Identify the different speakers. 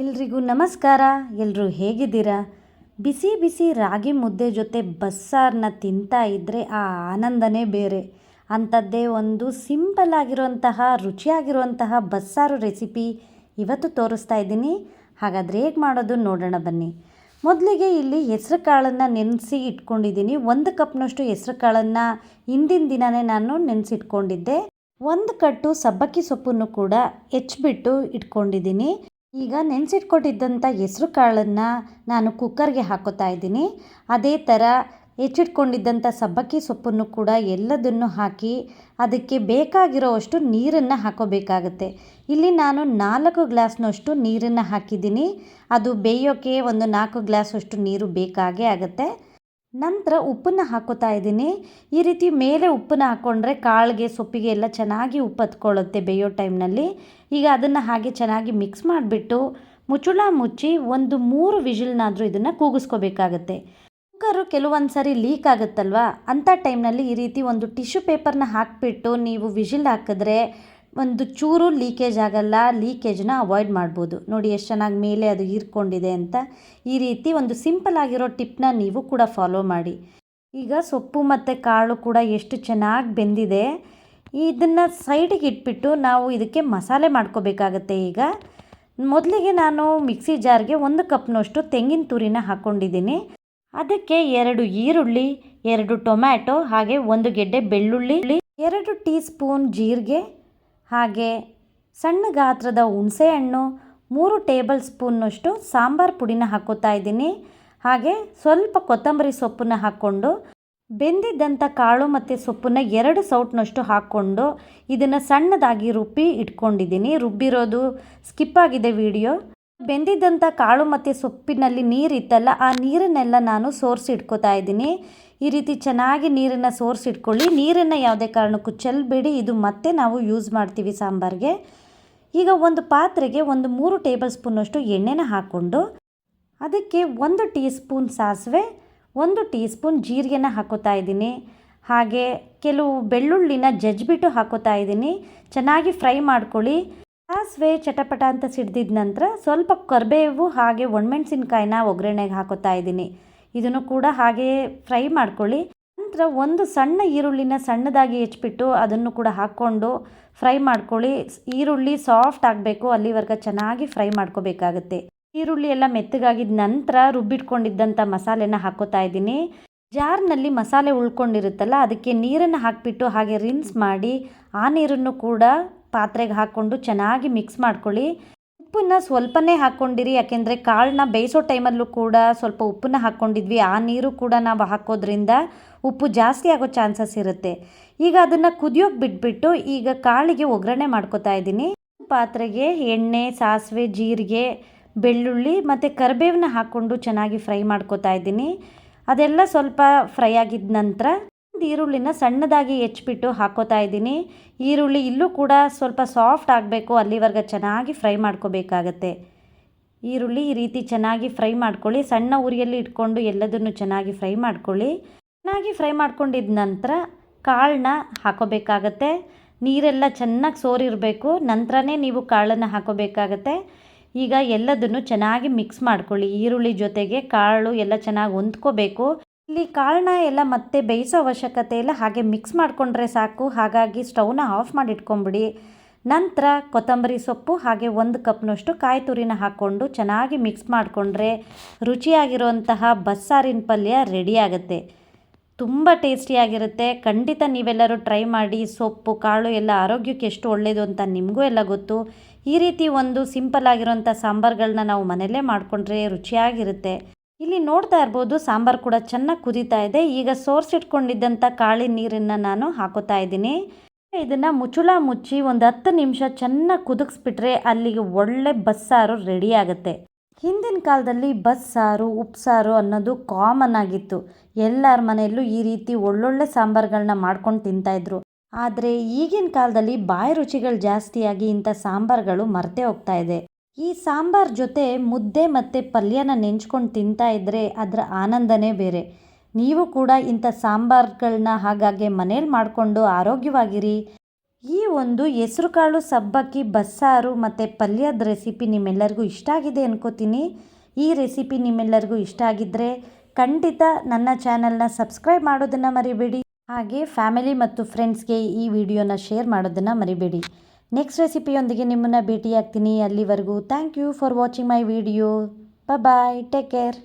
Speaker 1: ಎಲ್ರಿಗೂ ನಮಸ್ಕಾರ. ಎಲ್ಲರೂ ಹೇಗಿದ್ದೀರಾ? ಬಿಸಿ ಬಿಸಿ ರಾಗಿ ಮುದ್ದೆ ಜೊತೆ ಬಸ್ಸಾರನ್ನ ತಿಂತಾ ಇದ್ದರೆ ಆ ಆನಂದನೇ ಬೇರೆ. ಅಂಥದ್ದೇ ಒಂದು ಸಿಂಪಲ್ ಆಗಿರುವಂತಹ ರುಚಿಯಾಗಿರುವಂತಹ ಬಸ್ಸಾರು ರೆಸಿಪಿ ಇವತ್ತು ತೋರಿಸ್ತಾ ಇದ್ದೀನಿ. ಹಾಗಾದರೆ ಹೇಗೆ ಮಾಡೋದು ನೋಡೋಣ ಬನ್ನಿ. ಮೊದಲಿಗೆ ಇಲ್ಲಿ ಹೆಸ್ರು ಕಾಳನ್ನು ನೆನೆಸಿ ಇಟ್ಕೊಂಡಿದ್ದೀನಿ. ಒಂದು ಕಪ್ನಷ್ಟು ಹೆಸ್ರು ಕಾಳನ್ನು ಹಿಂದಿನ ದಿನವೇ ನಾನು ನೆನೆಸಿಟ್ಕೊಂಡಿದ್ದೆ. ಒಂದು ಕಟ್ಟು ಸಬ್ಬಕ್ಕಿ ಸೊಪ್ಪನ್ನು ಕೂಡ ಹೆಚ್ಚಿಬಿಟ್ಟು ಇಟ್ಕೊಂಡಿದ್ದೀನಿ. ಈಗ ನೆನೆಸಿಟ್ಕೊಟ್ಟಿದ್ದಂಥ ಹೆಸ್ರು ಕಾಳನ್ನು ನಾನು ಕುಕ್ಕರ್ಗೆ ಹಾಕೋತಾ ಇದ್ದೀನಿ. ಅದೇ ಥರ ಹೆಚ್ಚಿಟ್ಕೊಂಡಿದ್ದಂಥ ಸಬ್ಬಕ್ಕಿ ಸೊಪ್ಪನ್ನು ಕೂಡ ಎಲ್ಲದನ್ನು ಹಾಕಿ ಅದಕ್ಕೆ ಬೇಕಾಗಿರೋವಷ್ಟು ನೀರನ್ನು ಹಾಕೋಬೇಕಾಗತ್ತೆ. ಇಲ್ಲಿ ನಾನು ನಾಲ್ಕು ಗ್ಲಾಸ್ನಷ್ಟು ನೀರನ್ನು ಹಾಕಿದ್ದೀನಿ. ಅದು ಬೇಯೋಕ್ಕೆ ಒಂದು ನಾಲ್ಕು ಗ್ಲಾಸಷ್ಟು ನೀರು ಬೇಕಾಗೇ ಆಗುತ್ತೆ. ನಂತರ ಉಪ್ಪನ್ನು ಹಾಕೋತಾ ಇದ್ದೀನಿ. ಈ ರೀತಿ ಮೇಲೆ ಉಪ್ಪನ್ನು ಹಾಕ್ಕೊಂಡ್ರೆ ಕಾಳಿಗೆ, ಸೊಪ್ಪಿಗೆ ಎಲ್ಲ ಚೆನ್ನಾಗಿ ಉಪ್ಪು ಹತ್ಕೊಳ್ಳುತ್ತೆ ಬೇಯೋ ಟೈಮ್ನಲ್ಲಿ. ಈಗ ಅದನ್ನು ಹಾಗೆ ಚೆನ್ನಾಗಿ ಮಿಕ್ಸ್ ಮಾಡಿಬಿಟ್ಟು ಮುಚ್ಚುಳ ಮುಚ್ಚಿ ಒಂದು ಮೂರು ವಿಜಿಲ್ನಾದರೂ ಇದನ್ನು ಕೂಗಿಸ್ಕೋಬೇಕಾಗತ್ತೆ. ಕುಕ್ಕರು ಕೆಲವೊಂದು ಸಾರಿ ಲೀಕ್ ಆಗುತ್ತಲ್ವ? ಅಂಥ ಟೈಮ್ನಲ್ಲಿ ಈ ರೀತಿ ಒಂದು ಟಿಶ್ಯೂ ಪೇಪರ್ನ ಹಾಕಿಬಿಟ್ಟು ನೀವು ವಿಜಿಲ್ ಹಾಕಿದ್ರೆ ಒಂದು ಚೂರು ಲೀಕೇಜ್ ಆಗಲ್ಲ ಲೀಕೇಜ್ನ ಅವಾಯ್ಡ್ ಮಾಡ್ಬೋದು. ನೋಡಿ ಎಷ್ಟು ಚೆನ್ನಾಗಿ ಮೇಲೆ ಅದು ಹೀರ್ಕೊಂಡಿದೆ ಅಂತ. ಈ ರೀತಿ ಒಂದು ಸಿಂಪಲ್ ಆಗಿರೋ ಟಿಪ್ನ ನೀವು ಕೂಡ ಫಾಲೋ ಮಾಡಿ. ಈಗ ಸೊಪ್ಪು ಮತ್ತು ಕಾಳು ಕೂಡ ಎಷ್ಟು ಚೆನ್ನಾಗಿ ಬೆಂದಿದೆ. ಇದನ್ನು ಸೈಡಿಗೆ ಇಟ್ಬಿಟ್ಟು ನಾವು ಇದಕ್ಕೆ ಮಸಾಲೆ ಮಾಡ್ಕೋಬೇಕಾಗತ್ತೆ ಈಗ. ಮೊದಲಿಗೆ ನಾನು ಮಿಕ್ಸಿ ಜಾರ್ಗೆ ಒಂದು ಕಪ್ನಷ್ಟು ತೆಂಗಿನ ತುರಿನ ಹಾಕ್ಕೊಂಡಿದ್ದೀನಿ ಅದಕ್ಕೆ ಎರಡು ಈರುಳ್ಳಿ, ಎರಡು ಟೊಮ್ಯಾಟೊ, ಹಾಗೆ ಒಂದು ಗೆಡ್ಡೆ ಬೆಳ್ಳುಳ್ಳಿ, ಎರಡು ಟೀ ಸ್ಪೂನ್ ಜೀರಿಗೆ ಹಾಗೆ ಸಣ್ಣ ಗಾತ್ರದ ಹುಣಸೆಹಣ್ಣು, ಮೂರು ಟೇಬಲ್ ಸ್ಪೂನ್ನಷ್ಟು ಸಾಂಬಾರು ಪುಡಿನ ಹಾಕೋತಾ ಇದ್ದೀನಿ. ಹಾಗೆ ಸ್ವಲ್ಪ ಕೊತ್ತಂಬರಿ ಸೊಪ್ಪನ್ನ ಹಾಕ್ಕೊಂಡು ಬೆಂದಿದ್ದಂಥ ಕಾಳು ಮತ್ತು ಸೊಪ್ಪನ್ನ ಎರಡು ಸೌಟ್ನಷ್ಟು ಹಾಕ್ಕೊಂಡು ಇದನ್ನು ಸಣ್ಣದಾಗಿ ರುಬ್ಬಿ ಇಟ್ಕೊಂಡಿದ್ದೀನಿ. ರುಬ್ಬಿರೋದು ಸ್ಕಿಪ್ ಆಗಿದೆ ವಿಡಿಯೋ. ಬೆಂದಿದ್ದಂಥ ಕಾಳು ಮತ್ತು ಸೊಪ್ಪಿನಲ್ಲಿ ನೀರಿತ್ತಲ್ಲ, ಆ ನೀರನ್ನೆಲ್ಲ ನಾನು ಸೋರಿಸಿ ಇಟ್ಕೋತಾ ಇದ್ದೀನಿ. ಈ ರೀತಿ ಚೆನ್ನಾಗಿ ನೀರನ್ನು ಸೋರಿಸಿ ಇಟ್ಕೊಳ್ಳಿ ನೀರನ್ನು ಯಾವುದೇ ಕಾರಣಕ್ಕೂ ಚೆಲ್ಲಬೇಡಿ ಇದು ಮತ್ತೆ ನಾವು ಯೂಸ್ ಮಾಡ್ತೀವಿ ಸಾಂಬಾರಿಗೆ. ಈಗ ಒಂದು ಪಾತ್ರೆಗೆ ಒಂದು ಮೂರು ಟೇಬಲ್ ಸ್ಪೂನಷ್ಟು ಎಣ್ಣೆನ ಹಾಕ್ಕೊಂಡು, ಅದಕ್ಕೆ ಒಂದು ಟೀ ಸ್ಪೂನ್ ಸಾಸಿವೆ, ಒಂದು ಟೀ ಸ್ಪೂನ್ ಜೀರಿಗೆನ ಹಾಕೋತಾ ಇದ್ದೀನಿ. ಹಾಗೆ ಕೆಲವು ಬೆಳ್ಳುಳ್ಳಿನ ಜಜ್ಜಿಬಿಟ್ಟು ಹಾಕೋತಾ ಇದ್ದೀನಿ. ಚೆನ್ನಾಗಿ ಫ್ರೈ ಮಾಡ್ಕೊಳ್ಳಿ. ಸಾಸಿವೆ ಚಟಪಟ ಅಂತ ಸಿಡ್ದಿದ ನಂತರ ಸ್ವಲ್ಪ ಕರಿಬೇವು ಹಾಗೆ ಒಣಮೆಣಸಿನ್ಕಾಯಿನ ಒಗ್ಗರಣೆಗೆ ಹಾಕೋತಾ ಇದ್ದೀನಿ. ಇದನ್ನು ಕೂಡ ಹಾಗೆ ಫ್ರೈ ಮಾಡ್ಕೊಳ್ಳಿ. ನಂತರ ಒಂದು ಸಣ್ಣ ಈರುಳ್ಳಿನ ಸಣ್ಣದಾಗಿ ಹೆಚ್ಚಿಬಿಟ್ಟು ಅದನ್ನು ಕೂಡ ಹಾಕ್ಕೊಂಡು ಫ್ರೈ ಮಾಡ್ಕೊಳ್ಳಿ. ಈರುಳ್ಳಿ ಸಾಫ್ಟ್ ಆಗಬೇಕು, ಅಲ್ಲಿವರೆಗೆ ಚೆನ್ನಾಗಿ ಫ್ರೈ ಮಾಡ್ಕೋಬೇಕಾಗತ್ತೆ. ಈರುಳ್ಳಿ ಎಲ್ಲ ಮೆತ್ತಗಾಗಿದ ನಂತರ ರುಬ್ಬಿಟ್ಕೊಂಡಿದ್ದಂಥ ಮಸಾಲೆನ ಹಾಕೋತಾ ಇದ್ದೀನಿ. ಜಾರ್ನಲ್ಲಿ ಮಸಾಲೆ ಉಳ್ಕೊಂಡಿರುತ್ತಲ್ಲ, ಅದಕ್ಕೆ ನೀರನ್ನು ಹಾಕಿಬಿಟ್ಟು ಹಾಗೆ ರಿನ್ಸ್ ಮಾಡಿ, ಆ ನೀರನ್ನು ಕೂಡ ಪಾತ್ರೆಗೆ ಹಾಕ್ಕೊಂಡು ಚೆನ್ನಾಗಿ ಮಿಕ್ಸ್ ಮಾಡ್ಕೊಳ್ಳಿ. ಉಪ್ಪನ್ನ ಸ್ವಲ್ಪನೇ ಹಾಕ್ಕೊಂಡಿರಿ, ಯಾಕೆಂದರೆ ಕಾಳನ್ನ ಬೇಯಿಸೋ ಟೈಮಲ್ಲೂ ಕೂಡ ಸ್ವಲ್ಪ ಉಪ್ಪನ್ನ ಹಾಕ್ಕೊಂಡಿದ್ವಿ. ಆ ನೀರು ಕೂಡ ನಾವು ಹಾಕೋದ್ರಿಂದ ಉಪ್ಪು ಜಾಸ್ತಿ ಆಗೋ ಚಾನ್ಸಸ್ ಇರುತ್ತೆ. ಈಗ ಅದನ್ನು ಕುದಿಯೋಕೆ ಬಿಟ್ಬಿಟ್ಟು ಈಗ ಕಾಳಿಗೆ ಒಗ್ಗರಣೆ ಮಾಡ್ಕೋತಾ ಇದ್ದೀನಿ. ಪಾತ್ರೆಗೆ ಎಣ್ಣೆ, ಸಾಸಿವೆ, ಜೀರಿಗೆ, ಬೆಳ್ಳುಳ್ಳಿ ಮತ್ತು ಕರಿಬೇವನ್ನ ಹಾಕ್ಕೊಂಡು ಚೆನ್ನಾಗಿ ಫ್ರೈ ಮಾಡ್ಕೋತಾ ಇದ್ದೀನಿ. ಅದೆಲ್ಲ ಸ್ವಲ್ಪ ಫ್ರೈ ಆಗಿದ ನಂತರ ಈರುಳ್ಳಿನ ಸಣ್ಣದಾಗಿ ಹೆಚ್ಚಿಬಿಟ್ಟು ಹಾಕೋತಾ ಇದ್ದೀನಿ. ಈರುಳ್ಳಿ ಇಲ್ಲೂ ಕೂಡ ಸ್ವಲ್ಪ ಸಾಫ್ಟ್ ಆಗಬೇಕು, ಅಲ್ಲಿವರೆಗೆ ಚೆನ್ನಾಗಿ ಫ್ರೈ ಮಾಡ್ಕೋಬೇಕಾಗತ್ತೆ. ಈರುಳ್ಳಿ ಈ ರೀತಿ ಚೆನ್ನಾಗಿ ಫ್ರೈ ಮಾಡ್ಕೊಳ್ಳಿ. ಸಣ್ಣ ಉರಿಯಲ್ಲಿ ಇಟ್ಕೊಂಡು ಎಲ್ಲದನ್ನು ಚೆನ್ನಾಗಿ ಫ್ರೈ ಮಾಡ್ಕೊಳ್ಳಿ. ಚೆನ್ನಾಗಿ ಫ್ರೈ ಮಾಡ್ಕೊಂಡಿದ ನಂತರ ಕಾಳನ್ನ ಹಾಕೋಬೇಕಾಗತ್ತೆ. ನೀರೆಲ್ಲ ಚೆನ್ನಾಗಿ ಸೋರಿರಬೇಕು, ನಂತರನೇ ನೀವು ಕಾಳನ್ನು ಹಾಕೋಬೇಕಾಗತ್ತೆ. ಈಗ ಎಲ್ಲದನ್ನು ಚೆನ್ನಾಗಿ ಮಿಕ್ಸ್ ಮಾಡ್ಕೊಳ್ಳಿ. ಈರುಳ್ಳಿ ಜೊತೆಗೆ ಕಾಳು ಎಲ್ಲ ಚೆನ್ನಾಗಿ ಹೊಂದ್ಕೋಬೇಕು. ಇಲ್ಲಿ ಕಾಳನ್ನ ಎಲ್ಲ ಮತ್ತೆ ಬೇಯಿಸೋ ಅವಶ್ಯಕತೆ ಇಲ್ಲ. ಹಾಗೆ ಮಿಕ್ಸ್ ಮಾಡಿಕೊಂಡ್ರೆ ಸಾಕು. ಹಾಗಾಗಿ ಸ್ಟವ್ನ ಆಫ್ ಮಾಡಿ ಇಟ್ಕೊಂಬಿಡಿ ನಂತರ ಕೊತ್ತಂಬರಿ ಸೊಪ್ಪು, ಹಾಗೆ ಒಂದು ಕಪ್ನಷ್ಟು ಕಾಯಿ ತುರಿನ ಹಾಕ್ಕೊಂಡು ಚೆನ್ನಾಗಿ ಮಿಕ್ಸ್ ಮಾಡಿಕೊಂಡ್ರೆ ರುಚಿಯಾಗಿರುವಂತಹ ಬಸ್ಸಾರಿನ ಪಲ್ಯ ರೆಡಿ ಆಗುತ್ತೆ. ತುಂಬ ಟೇಸ್ಟಿಯಾಗಿರುತ್ತೆ ಖಂಡಿತ ನೀವೆಲ್ಲರೂ ಟ್ರೈ ಮಾಡಿ. ಸೊಪ್ಪು, ಕಾಳು ಎಲ್ಲ ಆರೋಗ್ಯಕ್ಕೆ ಎಷ್ಟು ಒಳ್ಳೆಯದು ಅಂತ ನಿಮಗೂ ಎಲ್ಲ ಗೊತ್ತು. ಈ ರೀತಿ ಒಂದು ಸಿಂಪಲ್ ಆಗಿರೋಂಥ ಸಾಂಬಾರುಗಳನ್ನ ನಾವು ಮನೆಯಲ್ಲೇ ಮಾಡಿಕೊಂಡ್ರೆ ರುಚಿಯಾಗಿರುತ್ತೆ. ಇಲ್ಲಿ ನೋಡ್ತಾ ಇರ್ಬೋದು ಸಾಂಬಾರು ಕೂಡ ಚೆನ್ನಾಗಿ ಕುದೀತಾ ಇದೆ. ಈಗ ಸೋರ್ಸಿಟ್ಕೊಂಡಿದ್ದಂಥ ಕಾಳಿ ನೀರನ್ನು ನಾನು ಹಾಕೋತಾ ಇದ್ದೀನಿ. ಇದನ್ನು ಮುಚ್ಚುಳ ಮುಚ್ಚಿ ಒಂದು ಹತ್ತು ನಿಮಿಷ ಚೆನ್ನಾಗಿ ಕುದಿಸ್ಬಿಟ್ರೆ ಅಲ್ಲಿಗೆ ಒಳ್ಳೆ ಬಸ್ಸಾರು ರೆಡಿ ಆಗುತ್ತೆ. ಹಿಂದಿನ ಕಾಲದಲ್ಲಿ ಬಸ್ಸಾರು, ಉಪ್ಸಾರು ಅನ್ನೋದು ಕಾಮನ್ ಆಗಿತ್ತು. ಎಲ್ಲರ ಮನೆಯಲ್ಲೂ ಈ ರೀತಿ ಒಳ್ಳೊಳ್ಳೆ ಸಾಂಬಾರುಗಳನ್ನ ಮಾಡ್ಕೊಂಡು ತಿಂತಾಯಿದ್ರು ಆದರೆ ಈಗಿನ ಕಾಲದಲ್ಲಿ ಬಾಯಿ ರುಚಿಗಳು ಜಾಸ್ತಿಯಾಗಿ ಇಂಥ ಸಾಂಬಾರುಗಳು ಮರೆತೇ ಹೋಗ್ತಾ ಇದೆ. ಈ ಸಾಂಬಾರ್ ಜೊತೆ ಮುದ್ದೆ ಮತ್ತು ಪಲ್ಯನ ನೆಂಚ್ಕೊಂಡು ತಿಂತಾ ಇದ್ದರೆ ಅದರ ಆನಂದನೇ ಬೇರೆ. ನೀವು ಕೂಡ ಇಂಥ ಸಾಂಬಾರುಗಳನ್ನ ಹಾಗಾಗಿ ಮನೇಲಿ ಮಾಡಿಕೊಂಡು ಆರೋಗ್ಯವಾಗಿರಿ. ಈ ಒಂದು ಹೆಸರುಕಾಳು ಸಬ್ಬಕ್ಕಿ, ಬಸ್ಸಾರು ಮತ್ತು ಪಲ್ಯದ ರೆಸಿಪಿ ನಿಮ್ಮೆಲ್ಲರಿಗೂ ಇಷ್ಟ ಆಗಿದೆ ಅನ್ಕೋತೀನಿ. ಈ ರೆಸಿಪಿ ನಿಮ್ಮೆಲ್ಲರಿಗೂ ಇಷ್ಟ ಆಗಿದ್ದರೆ ಖಂಡಿತ ನನ್ನ ಚಾನಲ್ನ ಸಬ್ಸ್ಕ್ರೈಬ್ ಮಾಡೋದನ್ನು ಮರಿಬೇಡಿ. ಹಾಗೆ ಫ್ಯಾಮಿಲಿ ಮತ್ತು ಫ್ರೆಂಡ್ಸ್ಗೆ ಈ ವಿಡಿಯೋನ ಶೇರ್ ಮಾಡೋದನ್ನು ಮರಿಬೇಡಿ. ನೆಕ್ಸ್ಟ್ ರೆಸಿಪಿಯೊಂದಿಗೆ ನಿಮ್ಮನ್ನು ಭೇಟಿಯಾಗ್ತೀನಿ. ಅಲ್ಲಿವರೆಗೂ thank you for watching my video bye take care